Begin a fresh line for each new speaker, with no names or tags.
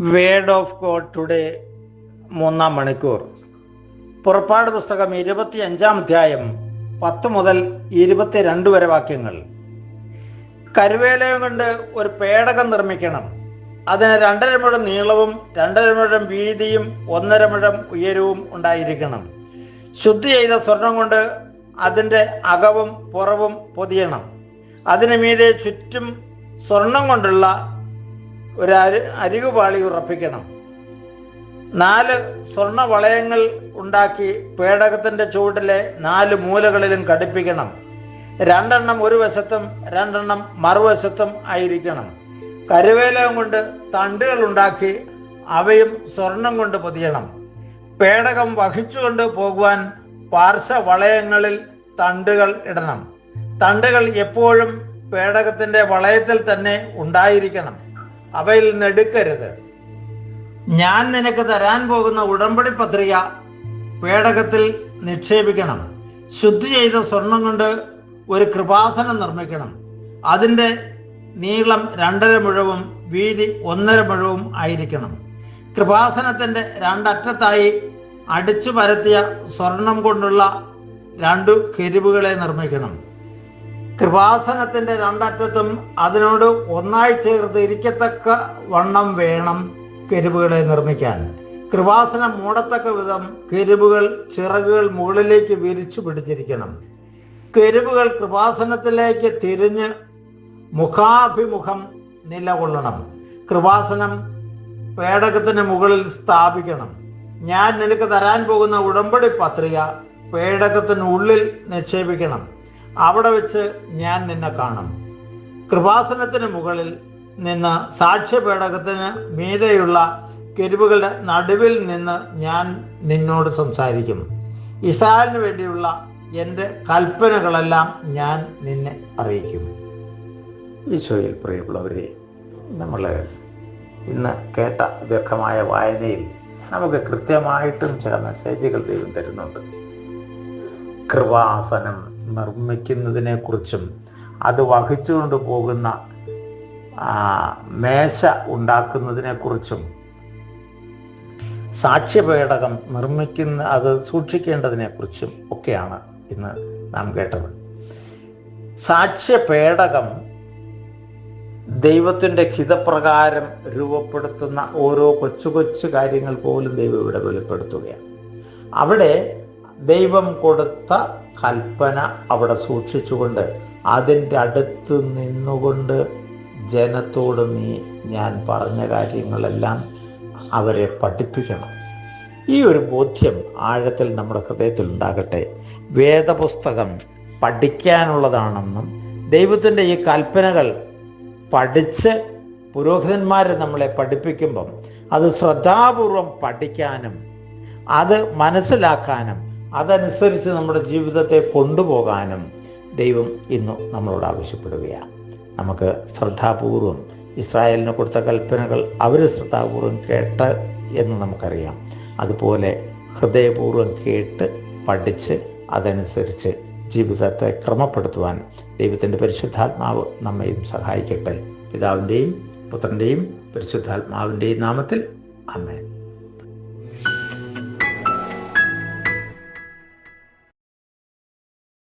Word of God today മൂന്നാം മണിക്കൂർ. പുറപ്പാട് പുസ്തകം ഇരുപത്തി അഞ്ചാം അധ്യായം പത്ത് മുതൽ ഇരുപത്തിരണ്ട് വരെ വാക്യങ്ങൾ. കരുവേലയം കൊണ്ട് ഒരു പേടകം നിർമ്മിക്കണം. അതിന് രണ്ടര മുഴം നീളവും രണ്ടര മുഴം വീതിയും ഒന്നര മുഴം ഉയരവും ഉണ്ടായിരിക്കണം. ശുദ്ധി ചെയ്ത സ്വർണം കൊണ്ട് അതിന്റെ അകവും പുറവും പൊതിയണം. അതിന് മീതെ ചുറ്റും സ്വർണം കൊണ്ടുള്ള ഒരു അരി അരികുപാളി ഉറപ്പിക്കണം. നാല് സ്വർണ വളയങ്ങൾ ഉണ്ടാക്കി പേടകത്തിന്റെ ചുവട്ടിലെ നാല് മൂലകളിലും ഘടിപ്പിക്കണം രണ്ടെണ്ണം ഒരു വശത്തും രണ്ടെണ്ണം മറുവശത്തും ആയിരിക്കണം. കരുവേലകം കൊണ്ട് തണ്ടുകൾ ഉണ്ടാക്കി അവയും സ്വർണം കൊണ്ട് പൊതിയണം. പേടകം വഹിച്ചുകൊണ്ട് പോകുവാൻ പാർശ്വ വളയങ്ങളിൽ തണ്ടുകൾ ഇടണം. തണ്ടുകൾ എപ്പോഴും പേടകത്തിന്റെ വളയത്തിൽ തന്നെ ഉണ്ടായിരിക്കണം. അവയിൽ നെടുക്കരുത് ഞാൻ നിനക്ക് തരാൻ പോകുന്ന ഉടമ്പടി പത്രിക പേടകത്തിൽ നിക്ഷേപിക്കണം. ശുദ്ധി ചെയ്ത സ്വർണം കൊണ്ട് ഒരു കൃപാസനം നിർമ്മിക്കണം. അതിന്റെ നീളം രണ്ടര മുഴവും വീതി ഒന്നര മുഴവും ആയിരിക്കണം. കൃപാസനത്തിന്റെ രണ്ടറ്റത്തായി അടിച്ചു പരത്തിയ സ്വർണം കൊണ്ടുള്ള രണ്ടു കെരുവുകളെ നിർമ്മിക്കണം. കൃപാസനത്തിന്റെ രണ്ടറ്റത്തും അതിനോട് ഒന്നായി ചേർത്ത് ഇരിക്കത്തക്ക വണ്ണം വേണം കെരുവുകളെ നിർമ്മിക്കാൻ. കൃപാസനം മൂടത്തക്ക വിധം കെരുവുകൾ ചിറകുകൾ മുകളിലേക്ക് വിരിച്ചു പിടിച്ചിരിക്കണം. കെരുവുകൾ കൃപാസനത്തിലേക്ക് തിരിഞ്ഞ് മുഖാഭിമുഖം നിലകൊള്ളണം. കൃപാസനം പേടകത്തിന് മുകളിൽ സ്ഥാപിക്കണം. ഞാൻ നിനക്ക് തരാൻ പോകുന്ന ഉടമ്പടി പത്രിക പേടകത്തിനുള്ളിൽ നിക്ഷേപിക്കണം. അവിടെ വെച്ച് ഞാൻ നിന്നെ കാണും. കൃപാസനത്തിന് മുകളിൽ നിന്ന് സാക്ഷ്യപേടകത്തിന് മീതെയുള്ള കെരുവുകളുടെ നടുവിൽ നിന്ന് ഞാൻ നിന്നോട് സംസാരിക്കും. ഇസ്രായേലിന് വേണ്ടിയുള്ള എന്റെ കൽപ്പനകളെല്ലാം ഞാൻ നിന്നെ അറിയിക്കും. ഈശോയിൽ പ്രിയമുള്ളവരെ നമ്മൾ ഇന്ന് കേട്ട ദീർഘമായ വായനയിൽ നമുക്ക് കൃത്യമായിട്ടും ചില മെസ്സേജുകൾ ദൈവം തരുന്നുണ്ട്. കൃപാസനം നിർമ്മിക്കുന്നതിനെ കുറിച്ചും അത് വഹിച്ചുകൊണ്ട് പോകുന്ന മേശ ഉണ്ടാക്കുന്നതിനെ കുറിച്ചും സാക്ഷ്യപേടകം നിർമ്മിക്കുന്ന അത് സൂക്ഷിക്കേണ്ടതിനെ കുറിച്ചും ഒക്കെയാണ് ഇന്ന് നാം കേട്ടത്. സാക്ഷ്യപേടകം ദൈവത്തിന്റെ ഹിതപ്രകാരം രൂപപ്പെടുത്തുന്ന ഓരോ കൊച്ചു കൊച്ചു കാര്യങ്ങൾ പോലും ദൈവം ഇവിടെ വെളിപ്പെടുത്തുകയാണ്. അവിടെ ദൈവം കൊടുത്ത കൽപ്പന അവിടെ സൂക്ഷിച്ചുകൊണ്ട് അതിന്റെ അടുത്ത് നിന്നുകൊണ്ട് ജനത്തോട് നീ ഞാൻ പറഞ്ഞ കാര്യങ്ങളെല്ലാം അവരെ പഠിപ്പിക്കണം. ഈ ഒരു ബോധ്യം ആഴത്തിൽ നമ്മുടെ ഹൃദയത്തിൽ ഉണ്ടാകട്ടെ. വേദപുസ്തകം പഠിക്കാനുള്ളതാണെന്നും ദൈവത്തിന്റെ ഈ കൽപ്പനകൾ പഠിച്ച് പുരോഹിതന്മാർ നമ്മളെ പഠിപ്പിക്കുമ്പം അത് ശ്രദ്ധാപൂർവം പഠിക്കാനും അത് മനസ്സിലാക്കാനും അതനുസരിച്ച് നമ്മുടെ ജീവിതത്തെ കൊണ്ടുപോകാനും ദൈവം ഇന്നു നമ്മളോട് ആവശ്യപ്പെടുകയാണ്. നമുക്ക് ശ്രദ്ധാപൂർവം ഇസ്രായേലിന് കൊടുത്ത കൽപ്പനകൾ അവർ ശ്രദ്ധാപൂർവം കേട്ട് എന്ന് നമുക്കറിയാം. അതുപോലെ ഹൃദയപൂർവം കേട്ട് പഠിച്ച് അതനുസരിച്ച് ജീവിതത്തെ ക്രമപ്പെടുത്തുവാൻ ദൈവത്തിന്റെ പരിശുദ്ധാത്മാവ് നമ്മയും സഹായിക്കട്ടെ. പിതാവിന്റെയും പുത്രന്റെയും പരിശുദ്ധാത്മാവിന്റെയും നാമത്തിൽ അമ്മേ